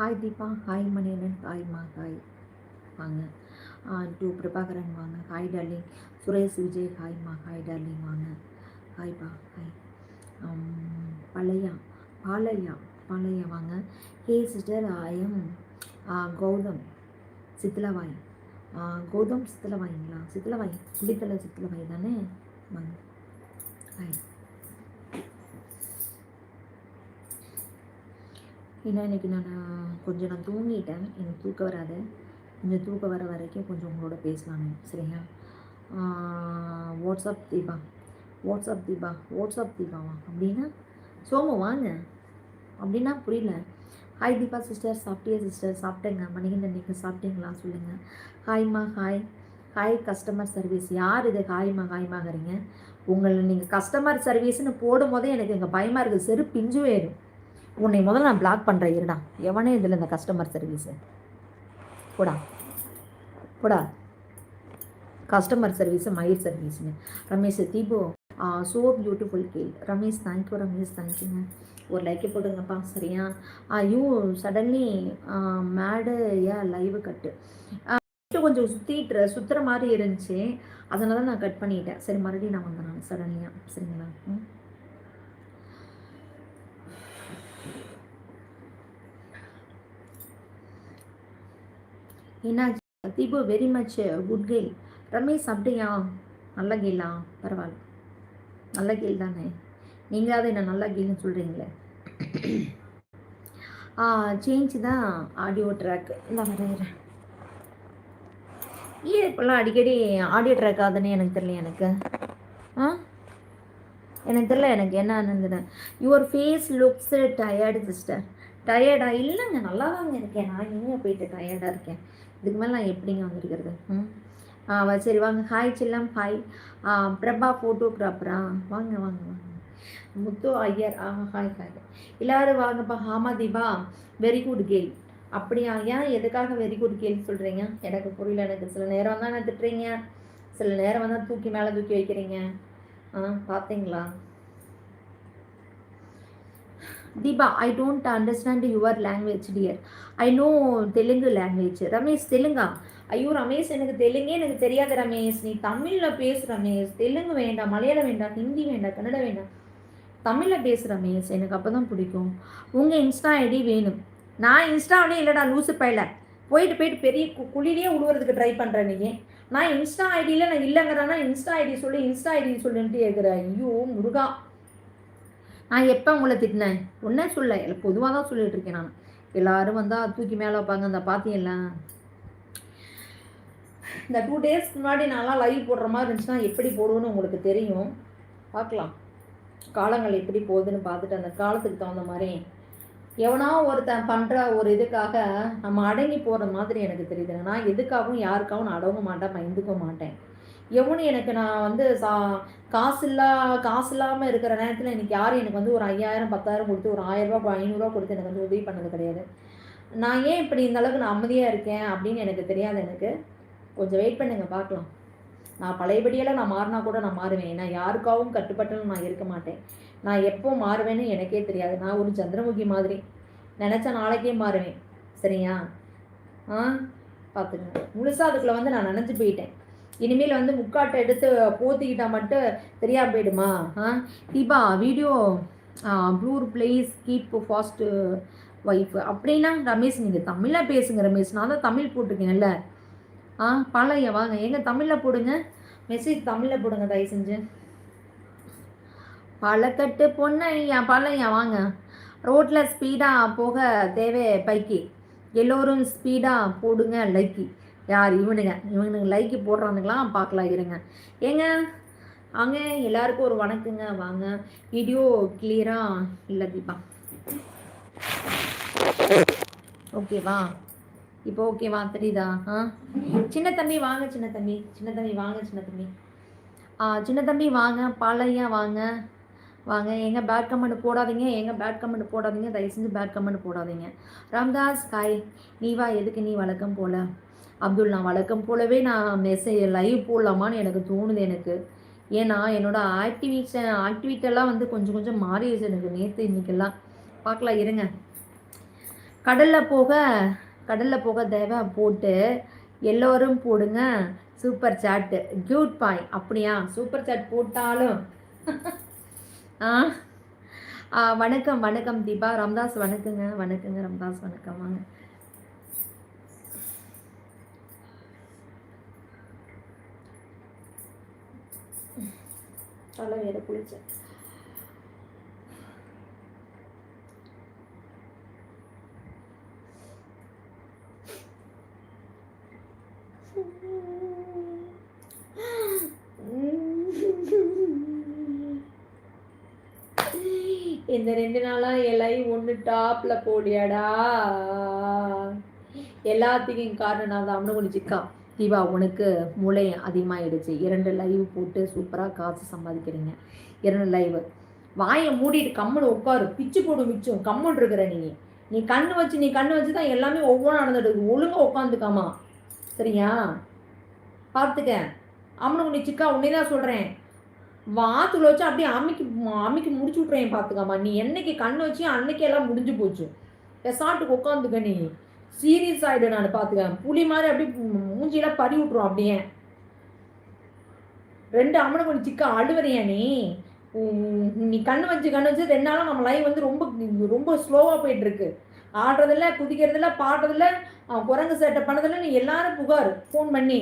Hi Deepa hi Maniyanan hi மா hi வாங்க டூ பிரபாகரன் வாங்க. Hi darling Suresh Vijay hi மா ஹாய் டார்லிங் வாங்க. ஹாய் பா ஹாய் பழையா பாலையா பாலையா வாங்க. ஹே சிஸ்டர் ஐஎம் கௌதம் சித்திலவாய். கௌதம் சித்திலவாய்ங்களா? சித்திலவாய். குடித்தலை சித்திலவாய் தானே? வாங்க. ஹாய் ஏன்னா இன்றைக்கி நான் கொஞ்சம் நான் தூங்கிட்டேன். எனக்கு தூக்கம் வராது. கொஞ்சம் தூக்கம் வர வரைக்கும் கொஞ்சம் உங்களோட பேசலாமே. சரியா WhatsApp Deepa. WhatsApp Deepa. WhatsApp தீபாவா? அப்படின்னா சோமு வாங்க. அப்படின்னா புரியல. ஹாய் தீபா சிஸ்டர் சாப்பிட்டியா சிஸ்டர் சாப்பிட்டேங்க. மணிகண்டன் நீங்கள் சாப்பிட்டீங்களா? சொல்லுங்கள் ஹாய்மா ஹாய் ஹாய் கஸ்டமர் சர்வீஸ் யார் இது? ஹாய்மா ஹாய்மாங்கிறீங்க உங்களை நீங்கள் கஸ்டமர் சர்வீஸ்னு போடும் போதே எனக்கு எங்கள் பயமாக இருக்குது. செரு பிஞ்சு வேணும் உன்னை முதல்ல நான் பிளாக் பண்ணுறேன் இருடா. எவனே இதில் இந்த கஸ்டமர் சர்வீஸு போடா. போடா. கஸ்டமர் சர்வீஸு மயில் சர்வீஸுங்க Ramesh தீபோ so beautiful girl. Ramesh thank you Ramesh தேங்க்யூங்க ஒரு லைக்கே போடுங்கப்பா சரியா? ஐயோ சடன்லி மேடு ஏ லைவ் கட்டு கொஞ்சம் சுற்றிட்டு சுற்றுற மாதிரி இருந்துச்சு. அதனால தான் நான் கட் பண்ணிட்டேன். சரி மறுபடியும் நான் வந்தேன் சடன்லியாக சரிங்களா? ம். என்னாச்சு தீபு வெரி மச் குட் கேள் ரமேஷ் அப்படியா? நல்ல கேளா பரவாயில்ல. நல்ல கேள் தானே. நீங்களாவது என்ன நல்ல கேள்னு சொல்கிறீங்களே சேஞ்ச் தான் ஆடியோ ட்ராக் இந்த வரைகிறேன் ஏன் இப்போல்லாம் அடிக்கடி ஆடியோ ட்ராக் ஆகுதுன்னு எனக்கு தெரியல எனக்கு. ஆ? எனக்கு தெரியல எனக்கு என்ன ஆனதுன்னு your face looks tired sister டயர்டா இல்லைங்க நல்லா தாங்க இருக்கேன். நான் எங்கே போயிட்டு டயர்டாக இருக்கேன்? இதுக்கு மேலே நான் எப்படிங்க வந்திருக்கிறது? ம். ஆ சரி வாங்க. ஹாய் சில்லம். ஹாய் பிரபா ஃபோட்டோகிராஃபரா வாங்க வாங்க வாங்க. முத்து ஐயர். ஆ ஹாய் ஹாய் எல்லாரும் வாங்கப்பா. ஆமா தீபா. வெரி குட் கேல் அப்படியா? ஏன் எதுக்காக வெரி குட் கேல் சொல்கிறீங்க எனக்கு புரியல எனக்கு. சில நேரம் தான் திட்டுறீங்க. சில நேரம் வந்தால் தூக்கி மேலே தூக்கி வைக்கிறீங்க. ஆ பார்த்தீங்களா? Deepa I don't understand your language dear I know Telugu language Ramesh தெலுங்கா? ஐயோ ரமேஷ் எனக்கு தெலுங்கே எனக்கு தெரியாது ரமேஷ். நீ தமிழில் பேசு ரமேஷ். தெலுங்கு வேண்டாம் மலையாளம் வேண்டாம் ஹிந்தி வேண்டாம் கன்னடம் வேண்டாம். தமிழில் பேசு ரமேஷ். எனக்கு அப்போ தான் பிடிக்கும். உங்கள் இன்ஸ்டா ஐடி வேணும். நான் இன்ஸ்டாவிலே இல்லைடா லூசு பையில. போயிட்டு போயிட்டு பெரிய கு குழிலேயே உழுவுறதுக்கு ட்ரை பண்ணுறேன் நீங்கள் நான் இன்ஸ்டா ஐடியில் நான் இல்லைங்கிறேன்னா இன்ஸ்டா ஐடி சொல்லு இன்ஸ்டா ஐடி சொல்லுன்ட்டு கேட்குறேன் ஐயோ முருகா. நான் எப்போ உங்களை திட்டினேன்? ஒன்றே சொல்ல பொதுவாக தான் சொல்லிகிட்டு இருக்கேன் நான். எல்லாரும் வந்தால் தூக்கி மேலே வைப்பாங்க. அந்த பார்த்தீங்களா இந்த டூ டேஸ்க்கு முன்னாடி நான்லாம் லைவ் போடுற மாதிரி இருந்துச்சுன்னா எப்படி போடுவோன்னு உங்களுக்கு தெரியும். பார்க்கலாம். காலங்கள் எப்படி போகுதுன்னு பார்த்துட்டு அந்த காலத்துக்கு தகுந்த மாதிரி எவனா ஒருத்தன் பண்ணுற ஒரு இதுக்காக நம்ம அடங்கி போகிற மாதிரி எனக்கு தெரியுது நான் எதுக்காகவும் யாருக்காகவும் நான் அடங்க மாட்டேன் பயந்துக்க மாட்டேன். எவனும் எனக்கு நான் வந்து சா காசு இல்லா காசு இல்லாமல் இருக்கிற நேரத்தில் எனக்கு யாரும் எனக்கு வந்து ஒரு ஐயாயிரம் பத்தாயிரம் கொடுத்து ஒரு ஆயிரரூபா ஐநூறுரூவா கொடுத்து எனக்கு வந்து உதவி பண்ணது கிடையாது. நான் ஏன் இப்படி இந்த அளவுக்கு நான் அமைதியாக இருக்கேன் அப்படின்னு எனக்கு தெரியாது எனக்கு. கொஞ்சம் வெயிட் பண்ணுங்க பார்க்கலாம். நான் பழையபடியெல்லாம் நான் மாறினா கூட நான் மாறுவேன். நான் யாருக்காகவும் கட்டுப்பட்டலும் நான் இருக்க மாட்டேன். நான் எப்போ மாறுவேன்னு எனக்கே தெரியாது. நான் ஒரு சந்திரமுகி மாதிரி. நினச்சா நாளைக்கே மாறுவேன். சரியா? ஆ? பார்த்துங்க முழுசாக அதுக்குள்ளே வந்து நான் நினச்சி போயிட்டேன். இனிமேல் வந்து முக்காட்டை எடுத்து போத்திக்கிட்டா மட்டும் தெரியாம போயிடுமா? ஆ? Deepa video blur please keep fast wife அப்படின்னா ரமேஷ் நீங்கள் தமிழில் பேசுங்க ரமேஷ். நான் தான் தமிழ் போட்டிருக்கேன்ல ஆ பாலையா வாங்க. எங்க தமிழில் போடுங்க? மெசேஜ் தமிழில் போடுங்க தயவு செஞ்சு பழக்கட்டு பொண்ணையா பழையா வாங்க. ரோட்டில் ஸ்பீடாக போக தேவை பைக்கு. எல்லோரும் ஸ்பீடாக போடுங்க லைக்கி யார்? இவனுங்க. இவனுங்க லைக்கு போடுறானுங்களாம். பார்க்கலாம் இருங்க. ஏங்க? அங்க எல்லாருக்கும் ஒரு வணக்கங்க. வாங்க. வீடியோ கிளியராக இல்லை தீபா. ஓகேவா இப்போ ஓகேவா தெரியுதா? ஆ? சின்ன தம்பி வாங்க சின்ன தம்பி. சின்ன தம்பி வாங்க சின்ன தம்பி. ஆ சின்ன தம்பி வாங்க. பாலையா வாங்க. வாங்க. எங்க பேட் கமெண்ட் போடாதீங்க. எங்க பேட் கமெண்ட் போடாதீங்க. தயவு செஞ்சு பேட் கமெண்ட் போடாதீங்க. ராம்தாஸ் காய் நீ வா. எதுக்கு நீ வழக்கம் போல? அப்துல் நான் வழக்கம் போலவே நான் மெசேஜ் லைவ் போடலாமான்னு எனக்கு தோணுது எனக்கு. ஏன்னா என்னோட ஆக்டிவிஷன் ஆக்டிவிட்டெல்லாம் வந்து கொஞ்சம் கொஞ்சம் மாறிடுச்சு எனக்கு நேற்று இன்னைக்கெல்லாம். பார்க்கலாம் இருங்க. கடலில் போக கடலில் போக தேவை போட்டு எல்லோரும் போடுங்க. சூப்பர் சாட்டு கியூட் பாய் அப்படியா? சூப்பர் சாட் போட்டாலும். ஆ? ஆ, வணக்கம் வணக்கம் தீபா. ராம்தாஸ் வணக்கங்க. வணக்கங்க ராம்தாஸ் வணக்கம். வாங்க. தலை வேறு குளிச்சேன் இந்த ரெண்டு நாளா எல்லாரையும் ஒன்று டாப்ல போடியாடா எல்லாத்துக்கும் காரணம் நான் தான். அவனு கொஞ்சம் சிக்கா தீபா உனக்கு மூளை அதிகமாகிடுச்சு இரண்டு லைவ் போட்டு சூப்பராக காசு சம்பாதிக்கிறீங்க. இரண்டு லைவ் வாயை மூடிட்டு கம்முன்னு உட்காரு. பிச்சு போடு மிச்சம். கம்முன்னு இருக்கிற நீ. நீ கண்ணு வச்சு நீ கண்ணு வச்சு தான் எல்லாமே ஒவ்வொன்றும் நடந்துட்டு ஒழுங்காக உட்காந்துக்காமா. சரியா? பார்த்துக்க அவனுக்கு நீ சிக்கா உன்னே தான் சொல்கிறேன் வாத்துல வச்சு அப்படியே அம்மிக்கு அம்மிக்கு முடிச்சு விட்றேன் பார்த்துக்காமா நீ என்னைக்கு கண்ணு வச்சு அன்னைக்கு எல்லாம் முடிஞ்சு போச்சு. ரெசார்ட்டுக்கு உட்காந்துக்க நீ. சீரியஸ் ஆகிடும் நான் பார்த்துக்கேன் புளி மாதிரி அப்படியே மூஞ்சியெல்லாம் பறி விட்ருவோம் அப்படியே. ரெண்டு அம்மனை கொஞ்சம் சிக்க அழுவறியா நீ? நீ கண்ணு வச்சு கண்ணு வச்சு ரெண்டு நாளாக நம்ம லைவ் வந்து ரொம்ப ரொம்ப ஸ்லோவாக போயிட்டு இருக்கு ஆடுறதில்ல குதிக்கிறதில்ல பாடுறதில்ல அவன் குரங்கு சேட்டை பண்ணதில்ல நீ எல்லாரும் புகார். ஃபோன் பண்ணி.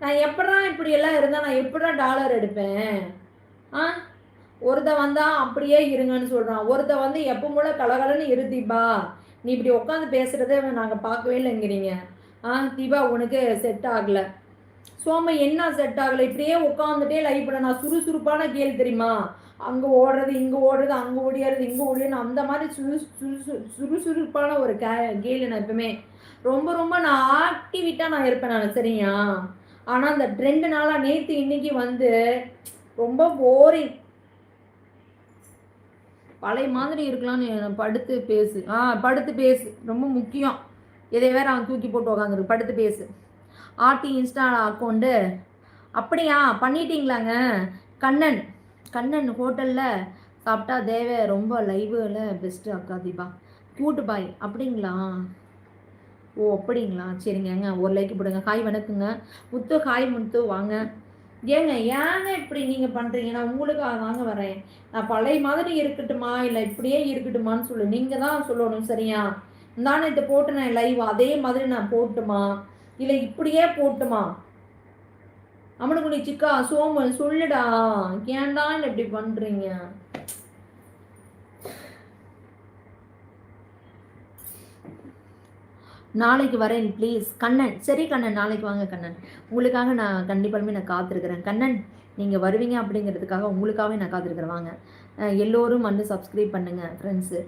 நான் எப்படா இப்படி எல்லாம் இருந்தால் நான் எப்படா டாலர் எடுப்பேன்? ஆ? ஒருத்த வந்தா அப்படியே இருங்கன்னு சொல்கிறான் ஒருத்த வந்து எப்போ போல கலகலன்னு இரு தீபா. நீ இப்படி உட்காந்து பேசுறதே நாங்கள் பார்க்கவே இல்லைங்கிறீங்க. ஆ தீபா உனக்கு செட் ஆகலை. சோம என்ன செட் ஆகலை? இப்படியே உட்காந்துட்டே லைவ் பண்ண நான் சுறுசுறுப்பான கேள்வி தெரியுமா? அங்கே ஓடுறது இங்கே ஓடுறது அங்கே ஓடியாறது இங்கே ஓடியாரு அந்த மாதிரி சுறு சுறு சுறுசுறுப்பான ஒரு கே கேள் நான் எப்பவுமே ரொம்ப ரொம்ப நான் ஆக்டிவிட்டாக நான் இருப்பேன் நான் சரியா? ஆனால் அந்த ரெண்டு நாளாக நேற்று இன்னைக்கு வந்து ரொம்ப போரிங் பழைய மாதிரி இருக்கலாம்னு படுத்து பேசு. ஆ படுத்து பேசு. ரொம்ப முக்கியம். இதை வேற அவன் தூக்கி போட்டு உக்காந்துருக்கு படுத்து பேசு. ஆர்டி இன்ஸ்டா அக்கௌண்ட்டு அப்படியா? பண்ணிட்டீங்களாங்க? கண்ணன். கண்ணன் ஹோட்டலில் சாப்பிட்டா தேவை ரொம்ப லைவில் பெஸ்ட்டு அக்கா தீபா? கூட்டு பாய் அப்படிங்களா? ஓ அப்படிங்களா? சரிங்க. ஒரு லைக் போடுங்க. ஹாய் வணக்கங்க. முத்து ஹாய் முத்து. வாங்க. ஏங்க ஏங்க இப்படி நீங்கள் பண்ணுறீங்க நான் உங்களுக்காக தாங்க வரேன் நான் பழைய மாதிரி இருக்கட்டுமா? இல்லை இப்படியே இருக்கட்டுமான்னு சொல்லு. நீங்கள் தான் சொல்லணும் சரியா? நானே இதை போட்டு நான் லைவ் அதே மாதிரி நான் போட்டுமா? இல்லை இப்படியே போட்டுமா? அவனுக்கு சிக்கா சோமன் சொல்லுடா. ஏன்டா இல்லை இப்படி பண்ணுறீங்க நாளைக்கு வரேன் ப்ளீஸ் கண்ணன் சரி கண்ணன் நாளைக்கு வாங்க கண்ணன். உங்களுக்காக நான் கண்டிப்பாலுமே நான் காத்திருக்கிறேன். கண்ணன் நீங்கள் வருவீங்க அப்படிங்கிறதுக்காக உங்களுக்காகவே நான் காத்திருக்கிறேன். வாங்க. எல்லோரும் வந்து சப்ஸ்கிரைப் பண்ணுங்கள் ஃப்ரெண்ட்ஸு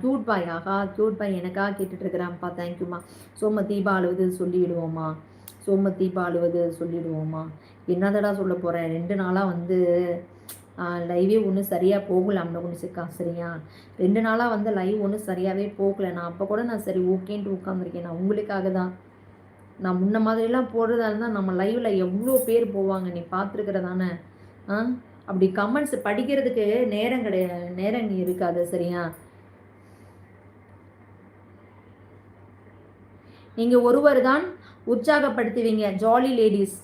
க்யூட் பாய் ஆகா? க்யூட் பாய் எனக்காக கேட்டுட்ருக்குறான்ப்பா தேங்க்யூம்மா சோம தீபா அழுவது சொல்லிவிடுவோம்மா சோம தீபா அழுவது சொல்லிவிடுவோம்மா என்னதடா சொல்ல போகிறேன் ரெண்டு நாளாக வந்து லைவே ஒன்றும் சரியாக போகல அம்மனை ஒன்று சிக்கா சரியா? ரெண்டு நாளாக வந்து லைவ் ஒன்றும் சரியாகவே போகல. நான் அப்போ கூட நான் சரி ஓகேன்ட்டு உட்காந்துருக்கேன் நான் உங்களுக்காக தான். நான் முன்ன மாதிரிலாம் போடுறதா இருந்தால் நம்ம லைவில் எவ்வளோ பேர் போவாங்க நீ பார்த்துருக்கிறதானே? ஆ? அப்படி கமெண்ட்ஸ் படிக்கிறதுக்கு நேரம் கிடையாது நேரம் இருக்காது சரியா? நீங்கள் ஒருவர் தான் உற்சாகப்படுத்துவீங்க ஜாலி லேடிஸ்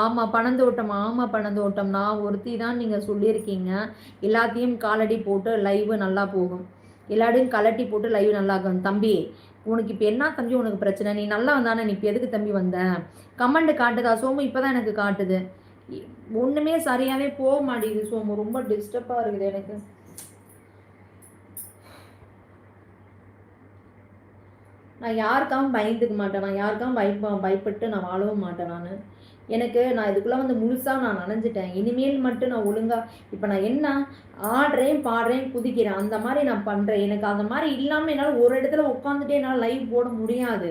ஆமாம் பணந்தோட்டம் ஆமாம் பணந்தோட்டம். நான் ஒருத்தி தான் நீங்கள் சொல்லியிருக்கீங்க. எல்லாத்தையும் காலடி போட்டு லைவ் நல்லா போகும். எல்லாத்தையும் கலட்டி போட்டு லைவ் நல்லா இருக்கும். தம்பி உனக்கு இப்போ என்ன தம்பி உனக்கு பிரச்சனை? நீ நல்லா வந்தானே நீ இப்போ எதுக்கு தம்பி வந்த? கமெண்ட் காட்டுதா? சோமு இப்போ தான் எனக்கு காட்டுது. ஒன்றுமே சரியாகவே போக மாட்டேங்குது சோமு. ரொம்ப டிஸ்டர்பாக இருக்குது எனக்கு. நான் யாருக்காகவும் பயந்துக்க மாட்டேன். நான் யாருக்காகவும் பயப்ப பயப்பட்டு நான் வாழவும் மாட்டேன் நான். எனக்கு நான் இதுக்குள்ளே வந்து முழுசாக நான் நனைஞ்சிட்டேன். இனிமேல் மட்டும் நான் ஒழுங்காக இப்போ நான் என்ன ஆடுறேன் பாடுறேன் குதிக்கிறேன் அந்த மாதிரி நான் பண்ணுறேன் எனக்கு அந்த மாதிரி இல்லாமல் என்னால் ஒரு இடத்துல உட்காந்துட்டே என்னால் லைவ் போட முடியாது.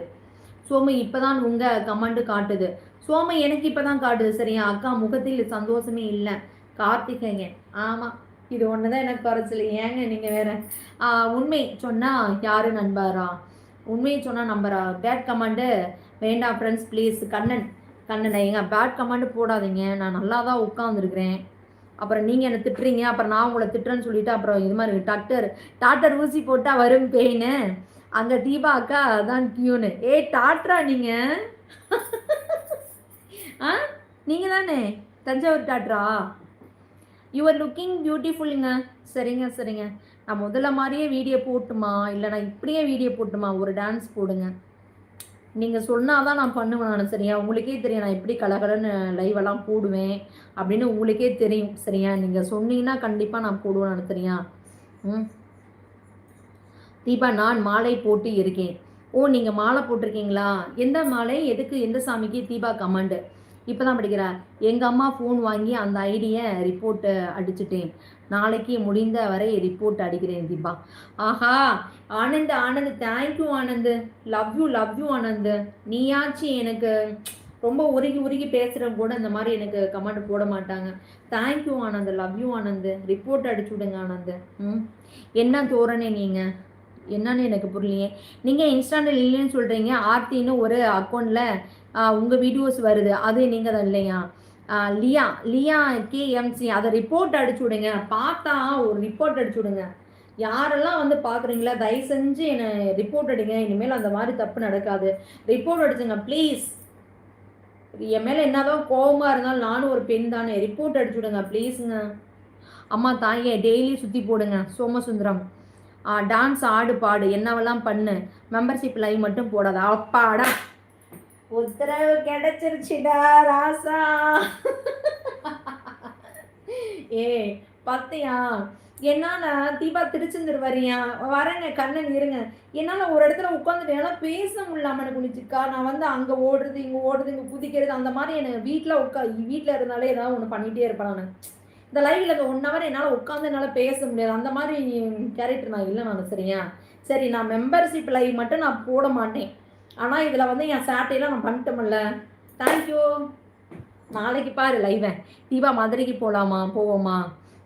சோமு இப்போ தான் உங்கள் கமெண்ட் காட்டுது. சோமு எனக்கு இப்போ தான் காட்டுது. சரியா? அக்கா முகத்தில் சந்தோஷமே இல்லை. கார்த்திகைங்க ஆமாம் இது ஒன்று தான் எனக்கு குறைச்சல. ஏங்க நீங்கள் வேற? உண்மை சொன்னால் யாரு நண்பரா? உண்மையை சொன்னால் நம்பரா? பேட் கமாண்டு வேண்டாம் ஃப்ரெண்ட்ஸ் ப்ளீஸ் கண்ணன் கண்ணனை எங்க பேட் கமெண்ட் போடாதீங்க. நான் நல்லா தான் உட்காந்துருக்குறேன் அப்புறம் நீங்கள் என்னை திட்டுறீங்க? அப்புறம் நான் உங்களை திட்டுறேன்னு சொல்லிட்டு அப்புறம் இது மாதிரி டாக்டர் டாக்டர் ஊசி போட்டால் வரும் பெயின் அங்கே தீபா அக்கா அதான் டியூனு ஏ டாக்டரா நீங்கள் ஆ? நீங்கள் தானே தஞ்சாவூர் டாக்டரா யுவர் லுக்கிங் பியூட்டிஃபுல்லுங்க சரிங்க சரிங்க. நான் முதல்ல மாதிரியே வீடியோ போட்டுமா? இல்லை நான் இப்படியே வீடியோ போட்டுமா? ஒரு டான்ஸ் போடுங்க. நீங்கள் சொன்னால் தான் நான் பண்ணுவேன் நான். சரியா? உங்களுக்கே தெரியும் நான் எப்படி கலகலன்னு லைவெல்லாம் போடுவேன் அப்படின்னு உங்களுக்கே தெரியும் சரியா? நீங்கள் சொன்னீங்கன்னா கண்டிப்பாக நான் போடுவேன் நான். சரியா? ம். தீபா நான் மாலை போட்டு இருக்கேன். ஓ நீங்கள் மாலை போட்டிருக்கீங்களா? எந்த மாலை? எதுக்கு? எந்த சாமிக்கு? தீபா கமாண்டு. இப்போ தான் படிக்கிறா. எங்கள் அம்மா ஃபோன் வாங்கி அந்த ஐடியை ரிப்போர்ட்டை அடிச்சுட்டேன். நாளைக்கு முடிந்த வரை ரிப்போர்ட் அடிக்கிறேன் தீபா. ஆஹா Anand Anand thank you Anand. Love you love you Anand. நீயாச்சு எனக்கு ரொம்ப உருகி உருகி பேசுகிறவங்க கூட இந்த மாதிரி எனக்கு கமெண்ட் போட மாட்டாங்க. Thank you Anand. Love you Anand. Report அடிச்சு விடுங்க ஆனந்த். ம். என்ன தோரணே நீங்கள் என்னன்னு எனக்கு புரியலையே. நீங்கள் இன்ஸ்டாண்டில் இல்லைன்னு சொல்கிறீங்க ஆர்த்தின்னு ஒரு அக்கௌண்ட்டில் உங்கள் வீடியோஸ் வருது. அது நீங்கள் தான் இல்லையா லியா லியா கேஎம்சி அதை ரிப்போர்ட் அடிச்சு விடுங்க. பார்த்தா ஒரு ரிப்போர்ட் அடிச்சு விடுங்க. யாரெல்லாம் வந்து பார்க்குறீங்களா? தயவு செஞ்சு என்னை ரிப்போர்ட் அடிங்க. இனிமேல் அந்த மாதிரி தப்பு நடக்காது. ரிப்போர்ட் அடிச்சுங்க ப்ளீஸ் என் மேலே என்னதான் கோபமாக இருந்தாலும் நானும் ஒரு பெண் தானே. ரிப்போர்ட் அடிச்சு விடுங்க ப்ளீஸுங்க அம்மா தாயே டெய்லி சுற்றி போடுங்க. சோமசுந்தரம். டான்ஸ் ஆடு பாடு. என்னவெல்லாம் பண்ணு? மெம்பர்ஷிப் லைவ் மட்டும் போடாத. அப்பாடா. உத்தரவு கிடைச்சிருச்சுடா ராசா. ஏ பத்தியா? என்னால் தீபா திருச்செந்தூர் வரியா வரேங்க கண்ணன் இருங்க. என்னால் ஒரு இடத்துல உட்காந்துட்டு என்னால் பேச முடியல எனக்கு குளிச்சுக்கா நான் வந்து அங்கே ஓடுறது இங்கே ஓடுறது இங்கே குதிக்கிறது அந்த மாதிரி எனக்கு வீட்டில் உட்கா வீட்டில் இருந்தாலே ஏதாவது ஒன்று பண்ணிகிட்டே இருப்பேன் நான். இந்த லைவ்ல இந்த ஒன் ஹவர் என்னால் உட்காந்து என்னால் பேச முடியாது. அந்த மாதிரி கேரக்டர் நான் இல்லை நான் சரியா? சரி நான் மெம்பர்ஷிப் லைவ் மட்டும் நான் போட மாட்டேன். ஆனால் இதில் வந்து என் சாட்டையெல்லாம் நான் பண்ணிட்டோம்ல தேங்க்யூ நாளைக்கு பாரு லைவை தீபா மதுரைக்கு போகலாமா போவோமா?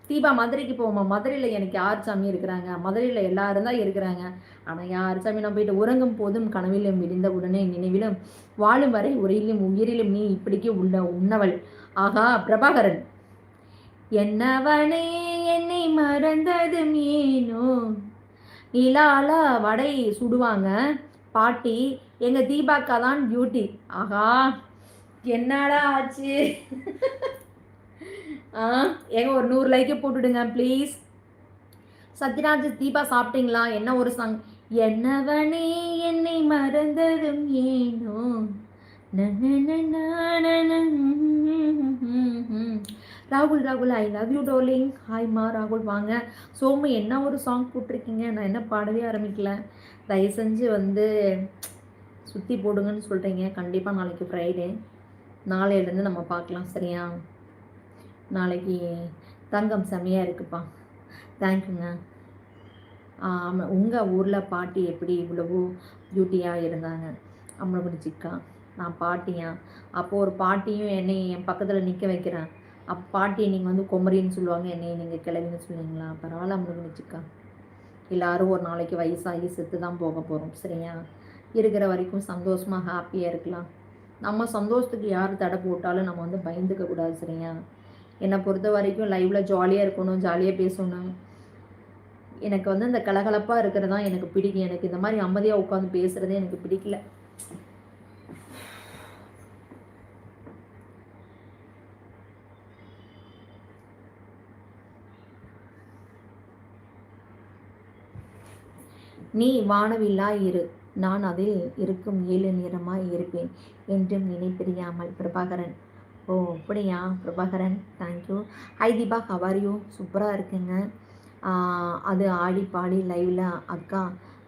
தீபா மதுரைக்கு போவோமா? மதுரையில் எனக்கு யார் சாமி இருக்கிறாங்க? மதுரையில் எல்லாரும் தான் இருக்கிறாங்க. ஆனால் யார் சாமி? நான் போயிட்டு உறங்கும் போதும் கனவிலும் விடிந்த உடனே நினைவிலும் வாழும் வரை உரையிலும் உயிரிலும் நீ இப்படிக்கு உள்ள உண்ணவள். ஆகா பிரபாகரன். என்னவனே என்னை மறந்ததும் ஏனோ? நிலாலா வடை சுடுவாங்க. பாட்டி எங்கள் தீபாக்கா தான் பியூட்டி ஆஹா என்னடா ஆச்சு? ஆ எங்க ஒரு நூறு லைக்கே போட்டுடுங்க ப்ளீஸ் சத்யராஜ் தீபா சாப்பிட்டீங்களா? என்ன ஒரு சாங் என்னவனே என்னை மறந்ததும் ஏனோ ராகுல் ராகுல் ஐ லவ் யூ டோலிங் ஹாய்மா ராகுல் வாங்க. சோமு என்ன ஒரு சாங் போட்டிருக்கீங்க? நான் என்ன பாடவே ஆரம்பிக்கல. தயவு செஞ்சு வந்து சுற்றி போடுங்கன்னு சொல்கிறீங்க கண்டிப்பாக நாளைக்கு ஃப்ரைடே நாளையிலேருந்து நம்ம பார்க்கலாம் சரியா? நாளைக்கு தங்கம் செம்மையாக இருக்குப்பா. தேங்க்யூங்க ஆமாம் உங்கள் ஊரில் பாட்டி எப்படி இவ்வளவோ பியூட்டியாக இருந்தாங்க? அம்மளகுடி சிக்கா நான் பாட்டியா? அப்போது ஒரு பாட்டியும் என்னை என் பக்கத்தில் நிற்க வைக்கிறேன். அப்போ பாட்டியை நீங்கள் வந்து குமரின்னு சொல்லுவாங்க என்னை நீங்கள் கிளவின்னு சொல்லுவீங்களா? பரவாயில்ல அம்மளகுடி சிக்கா. எல்லாரும் ஒரு நாளைக்கு வயசாகி செத்து தான் போக போகிறோம் சரியா? இருக்கிற வரைக்கும் சந்தோஷமாக ஹாப்பியாக இருக்கலாம். நம்ம சந்தோஷத்துக்கு யார் தடை போட்டாலும் நம்ம வந்து பயந்துக்க கூடாது சரியா? என்னை பொறுத்த வரைக்கும் லைவில் ஜாலியாக இருக்கணும் ஜாலியாக பேசணும். எனக்கு வந்து இந்த கலகலப்பாக இருக்கிறது தான் எனக்கு பிடிக்கும். எனக்கு இந்த மாதிரி அமைதியாக உட்காந்து பேசுகிறதே எனக்கு பிடிக்கல. நீ வானவில்லாய் இரு நான் அதில் இருக்கும் ஏழு நிறமாய் இருப்பேன் என்றும் நினைப்பிரியாமல் பிரபாகரன். ஓ அப்படியா? Prabhakaran thank you hi Deepa how are you சூப்பராக இருக்குங்க. அது ஆடி பாடி லைவில் அக்கா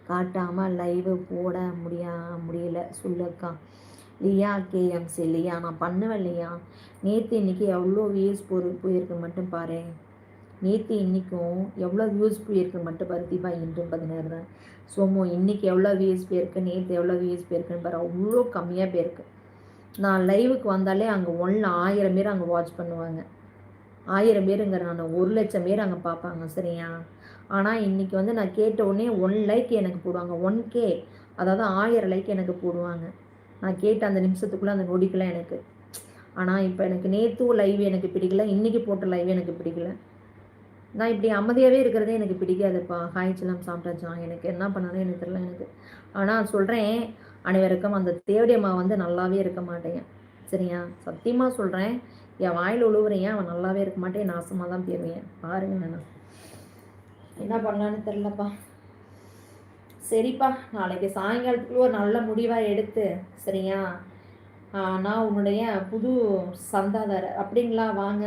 காட்டாமல் லைவு போட முடியா முடியல. சொல்லுக்கா லியா கேஎம்சி லியா நான் பண்ணுவேன் இல்லையா நேற்று இன்றைக்கி எவ்வளோ வியூஸ் போய் போயிருக்கு மட்டும் பாரு நேற்று இன்றைக்கும் எவ்வளோ வியூஸ் போயிருக்கு மட்டும் பாரு தீபா இன்றும் பதினாறு தான். சோமோ இன்றைக்கி எவ்வளோ வியூஸ் போயிருக்கு நேற்று எவ்வளோ வியூஸ் போயிருக்குன்னு பாரு அவ்வளோ கம்மியாக போயிருக்கு. நான் லைவுக்கு வந்தாலே அங்கே ஒன்று ஆயிரம் பேர் அங்கே வாட்ச் பண்ணுவாங்க. ஆயிரம் பேருங்கிற நான் ஒரு லட்சம் பேர் அங்கே பார்ப்பாங்க சரியா? ஆனால் இன்றைக்கி வந்து நான் கேட்ட உடனே ஒன் லைக் எனக்கு போடுவாங்க ஒன் கே அதாவது ஆயிரம் லைக் எனக்கு போடுவாங்க. நான் கேட்ட அந்த நிமிஷத்துக்குள்ளே அந்த நொடிக்கெல்லாம் எனக்கு. ஆனால் இப்போ எனக்கு நேற்று லைவ் எனக்கு பிடிக்கல இன்றைக்கி போட்ட லைவ் எனக்கு பிடிக்கல. நான் இப்படி அமைதியாகவே இருக்கிறதே எனக்கு பிடிக்காதுப்பா. காய்ச்சலாம் சாப்பிட்டாச்சான் எனக்கு என்ன பண்ணணும் எனக்கு தெரியல எனக்கு. ஆனால் சொல்கிறேன் அனைவருக்கும் அந்த தேவடியம்மா வந்து நல்லாவே இருக்க மாட்டேன் சரியா? சத்தியமாக சொல்கிறேன் என் வாயில் உழுவுறேன் அவன் நல்லாவே இருக்க மாட்டேன் நாசமாக தான் போயிருவேன். பாருங்க நான். என்ன பண்ணலான்னு தெரிலப்பா சரிப்பா நாளைக்கு சாயங்காலத்துக்குள்ள ஒரு நல்ல முடிவாக எடுத்து சரியா? நான் உன்னுடைய புது சந்தாதாரர். அப்படிங்களா? வாங்க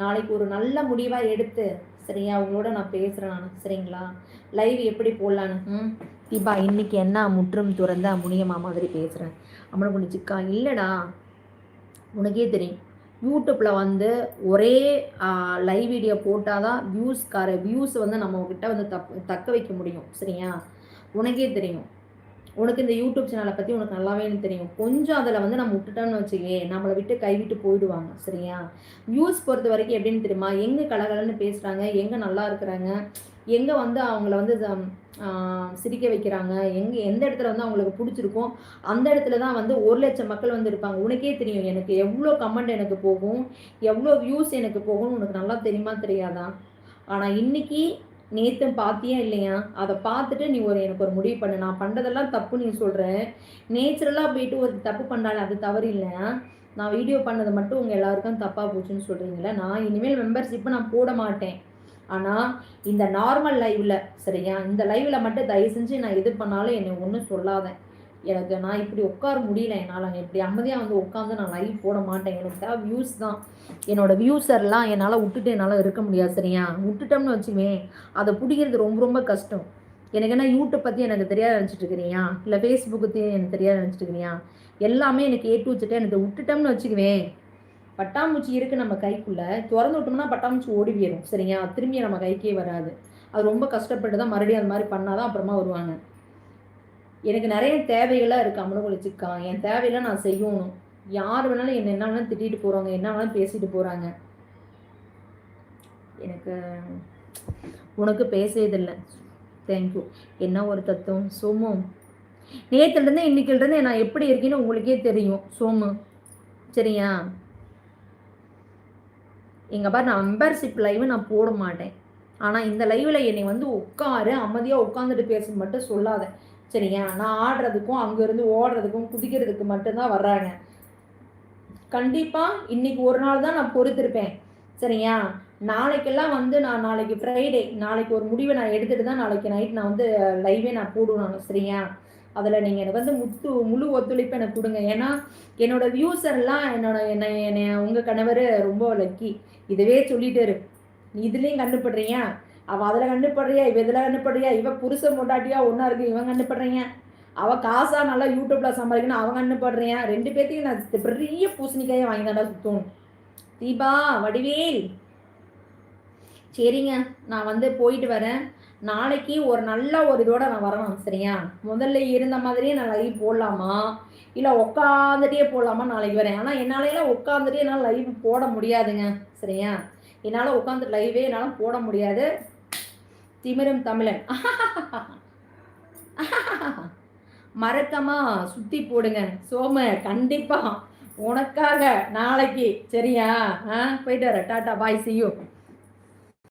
நாளைக்கு ஒரு நல்ல முடிவாக எடுத்து சரியா அவங்களோட நான் பேசுகிறேன் நான் சரிங்களா? லைவ் எப்படி போடலான்னு ம்? தீபா இன்னைக்கு என்ன முற்றும் துறந்த முனியம்மா மாதிரி பேசுகிறேன் அம்மனை பொண்ணு சிக்கா இல்லைடா. உனக்கே தெரியும். யூடியூப்பில் வந்து ஒரே லைவ் வீடியோ போட்டால் தான் வியூஸ்கார வியூஸ் வந்து நம்மக்கிட்ட வந்து தப் தக்க வைக்க முடியும். சரியா? உனக்கே தெரியும். உனக்கு இந்த யூடியூப் சேனலை பற்றி உனக்கு நல்லாவே தெரியும். கொஞ்சம் அதில் வந்து நம்ம விட்டுட்டோம்னு வச்சுக்கே நம்மளை விட்டு கைவிட்டு போயிடுவாங்க. சரியா? வியூஸ் பொறுத்த வரைக்கும் எப்படின்னு தெரியுமா? எங்கே கலகலன்னு பேசுகிறாங்க எங்கே நல்லா இருக்கிறாங்க எங்கே வந்து அவங்கள வந்து சிரிக்க வைக்கிறாங்க எங்கே எந்த இடத்துல வந்து அவங்களுக்கு பிடிச்சிருக்கும் அந்த இடத்துல தான் வந்து ஒரு லட்சம் மக்கள் வந்து இருப்பாங்க. உனக்கே தெரியும் எனக்கு எவ்வளோ கமெண்ட் எனக்கு போகும் எவ்வளோ வியூஸ் எனக்கு போகும்னு உனக்கு நல்லா தெரியுமா தெரியாதா? ஆனால் இன்னைக்கு நேற்று பார்த்தியா இல்லையா? அதை பார்த்துட்டு நீ ஒரு எனக்கு ஒரு முடிவு பண்ணு. நான் பண்ணுறதெல்லாம் தப்பு நீ சொல்கிற நேச்சுரலாக போயிட்டு ஒரு தப்பு பண்ணாலே அது தவறு இல்லை. நான் வீடியோ பண்ணது மட்டும் உங்கள் எல்லாருக்கும் தப்பாக போச்சுன்னு சொல்கிறீங்களே நான் இனிமேல் மெம்பர்ஷிப்பை நான் போட மாட்டேன். ஆனால் இந்த நார்மல் லைவில் சரியா? இந்த லைவில் மட்டும் தயவு செஞ்சு நான் எது பண்ணாலும் என்னை ஒன்றும் சொல்லாதேன் எனக்கு நான் இப்படி உட்கார முடியல என்னால் இப்படி அமைதியாக வந்து உட்காந்து நான் லைவ் போட மாட்டேன். எனக்கு தேவை வியூஸ் தான். என்னோட வியூஸர்லாம் என்னால் விட்டுட்டு என்னால் இருக்க முடியாது சரியா? விட்டுட்டோம்னு வச்சுமே அதை பிடிக்கிறது ரொம்ப ரொம்ப கஷ்டம். எனக்கு என்ன யூடியூப் பற்றி எனக்கு தெரியாது நினச்சிட்டு இருக்கிறியா? இல்லை ஃபேஸ்புக் பற்றி எனக்கு தெரியாது நினச்சிட்டு இருக்கிறியா? எல்லாமே எனக்கு ஏ வச்சுட்டு எனக்கு விட்டுட்டோம்னு வச்சுக்குவேன் பட்டாம்பூச்சி இருக்குது நம்ம கைக்குள்ளே. திறந்து விட்டோம்னா பட்டாம்பூச்சி ஓடி போயிடும் சரியா? திரும்பி நம்ம கைக்கே வராது. அது ரொம்ப கஷ்டப்பட்டு தான் மறுபடியும் அது மாதிரி பண்ணால் தான் அப்புறமா வருவாங்க. எனக்கு நிறைய தேவைகளாக இருக்குது அம்மனை குளிச்சுக்கா என் தேவையெல்லாம் நான் செய்யணும். யார் வேணாலும் என்ன என்ன வேணாலும் திட்டிட்டு போகிறாங்க என்ன வேணாலும் பேசிட்டு போகிறாங்க எனக்கு உனக்கு பேசியதில்லை. தேங்க்யூ என்ன ஒரு தத்துவம்? சோமு. நேற்றுலேருந்து இன்னைக்கிலேருந்து நான் எப்படி இருக்கேன்னு உங்களுக்கே தெரியும். சோமு சரியா? எங்கள் பாரு நான் மெம்பர்ஷிப் லைவ் நான் போட மாட்டேன். ஆனால் இந்த லைவில் என்னை வந்து உட்காரு அமைதியாக உட்காந்துட்டு பேச மட்டும் சொல்லாத. சரியா நான் ஆடுறதுக்கும் அங்கேருந்து ஓடுறதுக்கும் குதிக்கிறதுக்கு மட்டும்தான் வர்றாங்க. கண்டிப்பாக இன்னைக்கு ஒரு நாள் தான் நான் பொறுத்திருப்பேன். சரியா நாளைக்கெல்லாம் வந்து நான் நாளைக்கு ஃப்ரைடே நாளைக்கு ஒரு முடிவை நான் எடுத்துகிட்டு தான் நாளைக்கு நைட் நான் வந்து லைவே நான் போடுவேன் நான். சரியா அதில் நீங்கள் எனக்கு வந்து முத்து முழு ஒத்துழைப்பு எனக்கு கொடுங்க. ஏன்னா என்னோட வியூசர்லாம் என்னோட என்னை என்னை உங்கள் கணவர் ரொம்ப லக்கி இதுவே சொல்லிட்டு இதுலேயும் கண்டுபடுறீங்க. அவள் அதில் கண்டுபடுறியா இவ இதில் கண்டுபடுறியா இவ புருஷன் கொண்டாட்டியா ஒன்றா இருக்கு இவன் கண்டுபடுறீங்க? அவள் காசாக நல்லா யூடியூப்பில் சம்பாதிக்கணும் அவன் கண்டுபடுறியா? ரெண்டு பேர்த்தையும் நான் பெரிய பூசணிக்காயை வாங்கி தாண்டா சுத்தும் தீபா வடிவேல். சரிங்க நான் வந்து போயிட்டு வரேன். நாளைக்கு ஒரு நல்ல ஒரு இதோட நான் வரணும் சரியா? முதல்ல இருந்த மாதிரியே நான் லைவ் போடலாமா? இல்லை உட்காந்துட்டே போடலாமா நாளைக்கு வரேன்? ஆனால் என்னாலையெல்லாம் உட்காந்துட்டே என்னால் லைவ் போட முடியாதுங்க சரியா? என்னால் உட்காந்து லைவே என்னால் போட முடியாது. திமிரும் தமிழன். மறக்காம சுற்றி போடுங்க. சோம கண்டிப்பாக உனக்காக நாளைக்கு சரியா? ஆ? போயிட்டு வர. டாட்டா பாய் செய்யும்